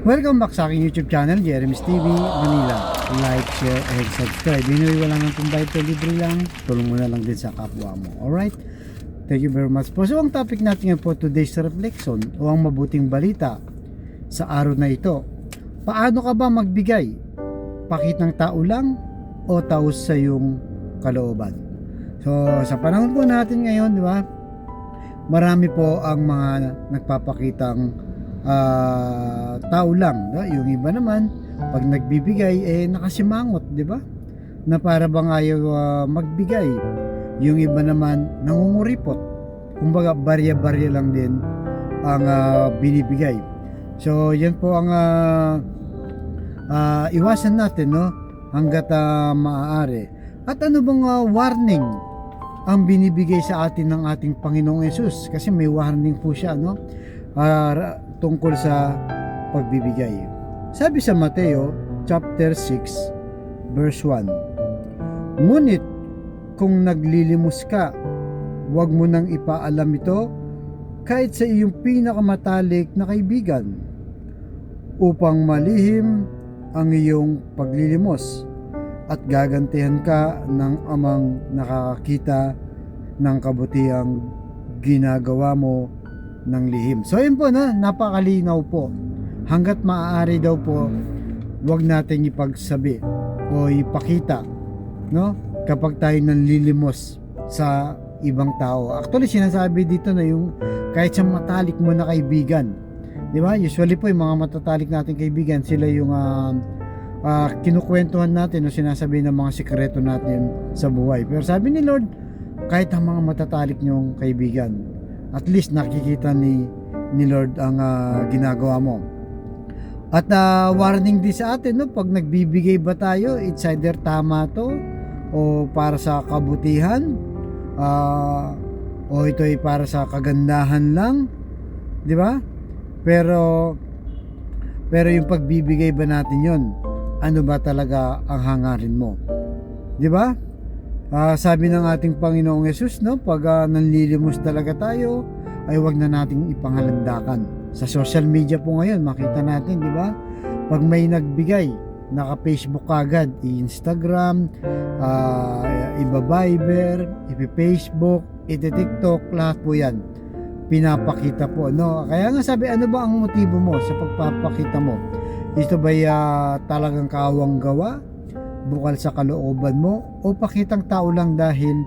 Welcome back sa aking YouTube channel, Jeremy's TV Manila. Like, share, and subscribe. Binuwi wala nang kumbay ito, libre lang. Tulong mo na lang din sa kapwa mo. Alright? Thank you very much po. So, ang topic natin ngayon po today's reflection o ang mabuting balita sa araw na ito. Paano ka ba magbigay? Pakitang tao lang o taos sa iyong kalooban? So, sa panahon po natin ngayon, di ba? Marami po ang mga nagpapakitang ah, tao lang. No? Yung iba naman, pag nagbibigay, eh nakasimangot, di ba? Na para bang ayaw ah, magbigay. Yung iba naman, nangunguripot. Kumbaga, barya-barya lang din ang ah, binibigay. So, yan po ang ah, ah, iwasan natin, no? Hanggat ah, maaari. At ano bang ah, warning ang binibigay sa atin ng ating Panginoong Yesus? Kasi may warning po siya, no? Ra- tungkol sa pagbibigay. Sabi sa Mateo chapter 6 verse 1. Ngunit kung naglilimos ka, huwag mo nang ipaalam ito kahit sa iyong pinakamatalik na kaibigan upang malihim ang iyong paglilimos at gagantihan ka ng amang nakakakita ng kabutihang ginagawa mo ng lihim. So yun po na, napakalinaw po. Hanggat maaari daw po, wag natin ipagsabi o ipakita, no? Kapag tayo nanlilimos sa ibang tao. Actually, sinasabi dito na yung kahit sa matalik mo na kaibigan. Di ba? Usually po yung mga matatalik nating kaibigan, sila yung ah, ah, kinukwentuhan natin o sinasabi ng mga sikreto natin sa buhay. Pero sabi ni Lord, kahit ang mga matatalik nyong kaibigan, at least nakikita ni ni Lord ang ah, ginagawa mo. At ah, warning din sa atin, no, pag nagbibigay ba tayo, it's either tama to o para sa kabutihan ah, o ito ay para sa kagandahan lang, 'di ba? Pero pero yung pagbibigay ba natin 'yon? Ano ba talaga ang hangarin mo? 'Di ba? Ah, sabi ng ating Panginoong Yesus, no, pag ah, nanlilimos talaga tayo, ay wag na nating ipangalandakan. Sa social media po ngayon, makita natin, di ba? Pag may nagbigay, naka-Facebook agad, i-Instagram, ah, iba-Viber, ipi-Facebook, iti-TikTok, lahat po yan. Pinapakita po, no? Kaya nga sabi, ano ba ang motibo mo sa pagpapakita mo? Ito ba talagang kawang gawa? Bukal sa kalooban mo o pakitang tao lang dahil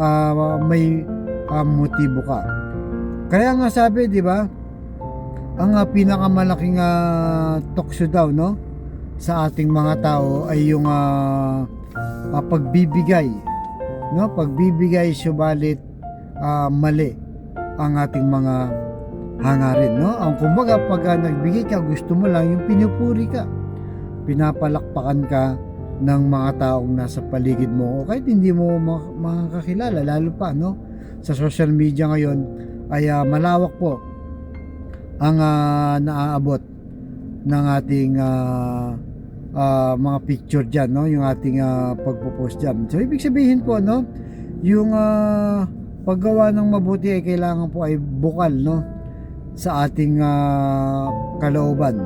ah, may ah, motibo ka. Kaya nga sabi, di ba? Ang ah, pinakamalaking uh, tukso daw, no? Sa ating mga tao ay yung ah, ah, pagbibigay. No? Pagbibigay subalit ah, mali ang ating mga hangarin, no? Ang kumbaga pag ah, nagbigay ka, gusto mo lang yung pinupuri ka. Pinapalakpakan ka ng mga taong nasa paligid mo o kahit hindi mo ma- makakakilala lalo pa no? Sa social media ngayon ay ah, malawak po ang ah, naaabot ng ating ah, ah, mga picture diyan no? Yung ating ah, pagpo-post diyan so ibig sabihin po no? Yung ah, paggawa ng mabuti ay kailangan po ay bukal no? Sa ating ah, kalooban.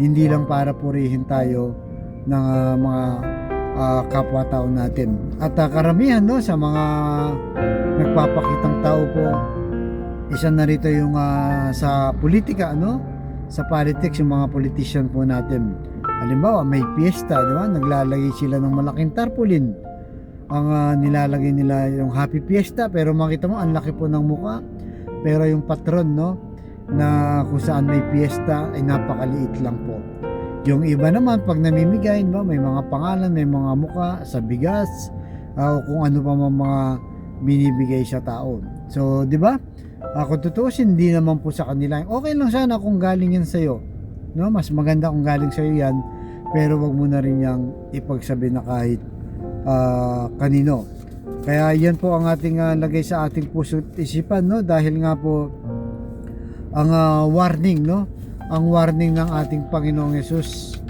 Hindi lang para purihin tayo ng ah, mga ah, kapwa-tao natin. At ah, karamihan no sa mga nagpapakitang tao po, isa na rito yung ah, sa politika no, sa politics yung mga politician po natin. Halimbawa, may piyesta, di ba? Naglalagay sila ng malaking tarpaulin. Ang ah, nilalagay nila yung happy fiesta pero makita mo ang laki po ng muka. Pero yung patron no na kung saan may piyesta ay napakaliit lang po. Yung iba naman, pag namimigay, ba, may mga pangalan, may mga muka sa bigas, o kung ano pa mga, mga binibigay sa tao. So, di ba? Uh, kung tutuusin, hindi naman po sa kanila. Okay lang sana kung galing yan sa'yo. No? Mas maganda kung galing sa'yo yan, pero wag mo na rin yang ipagsabi na kahit ah, kanino. Kaya yan po ang ating ah, lagay sa ating puso isipan, no? Dahil nga po, ang ah, warning, no? Ang warning ng ating Panginoong Yesus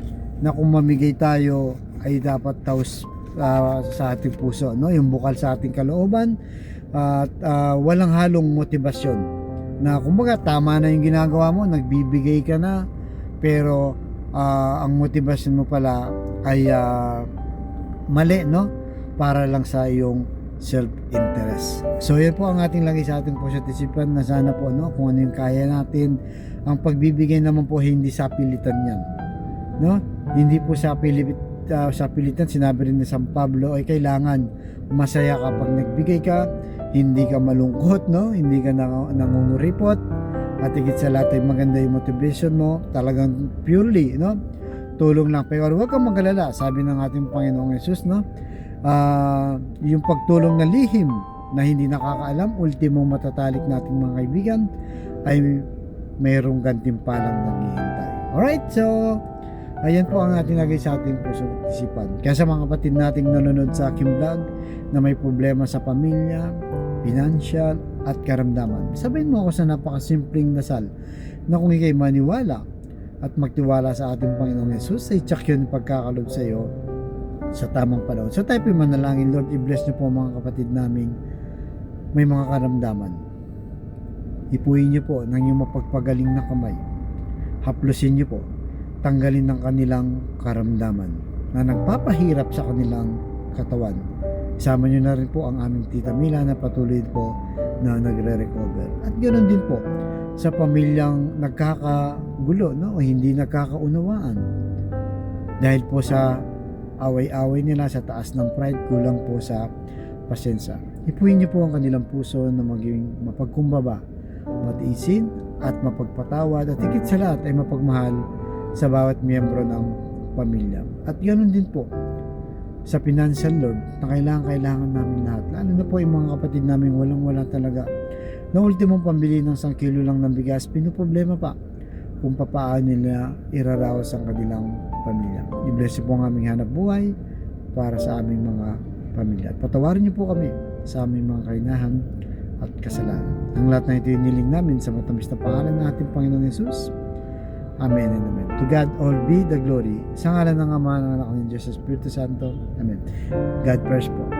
na kung mamigay tayo ay dapat taos ah, sa ating puso no? Yung bukal sa ating kalooban at ah, walang halong motibasyon na kumbaga tama na yung ginagawa mo nagbibigay ka na pero ah, ang motivasyon mo pala ay ah, mali no? Para lang sa iyong self-interest. So yan po ang ating lagi sa ating puso at na sana po no kung ano yung kaya natin. Ang pagbibigay naman po hindi sa pilitan yan no? Hindi po sa pilit ah, sa pilitan. Sinabi rin ni San Pablo ay kailangan masaya ka pag nagbigay ka hindi ka malungkot no? Hindi ka nang, nangunguripot. At higit sa lahat ay maganda yung motivation mo talagang purely no? Tulong lang. Pero huwag kang magalala sabi ng ating Panginoong Yesus no Ah, yung pagtulong na lihim na hindi nakakaalam ultimo matatalik nating mga kaibigan ay mayroong gantimpalang naghihintay. Alright so ayan po ang ating lagay sa ating puso at isipan. Kaya sa mga kapatid nating nanonood sa aking vlog na may problema sa pamilya financial at karamdaman sabihin mo ako sa napakasimpleng dasal na kung ikay maniwala at magtiwala sa ating Panginoong Yesus ay tsak yun pagkakalob sa iyo sa tamang panahon. So tayo po manalangin, Lord, i-bless niyo po mga kapatid namin may mga karamdaman. Ipuin niyo po ng iyong mapagpagaling na kamay. Haplusin niyo po. Tanggalin ng kanilang karamdaman na nagpapahirap sa kanilang katawan. Isama niyo na rin po ang aming tita Mila na patuloy po na nagre-recover. At ganoon din po sa pamilyang nagkakagulo no? o hindi nagkakaunawaan. Dahil po sa away-away nila sa taas ng pride, kulang po sa pasensya. Ipuhin niyo po ang kanilang puso na maging mapagkumbaba, matiisin at mapagpatawad at higit sa lahat ay mapagmahal sa bawat miyembro ng pamilya. At ganoon din po sa financial Lord na kailangan kailangan namin lahat. Lalo na po yung mga kapatid namin walang wala talaga. Na ultimong pambili ng isang kilo lang ng bigas, pinoproblema pa kung papaano nila iraraos ang kanilang pamilya. I-bless po ang aming hanap buhay para sa aming mga pamilya. At patawarin niyo po kami sa aming mga kainahan at kasalanan. Ang lahat na ito iniling namin sa matamis na pangalan ng ating Panginoon Yesus. Amen and Amen. To God all be the glory. Sa ngalan ng Ama ng Anak ng Diyos Espiritu Santo. Amen. God bless po.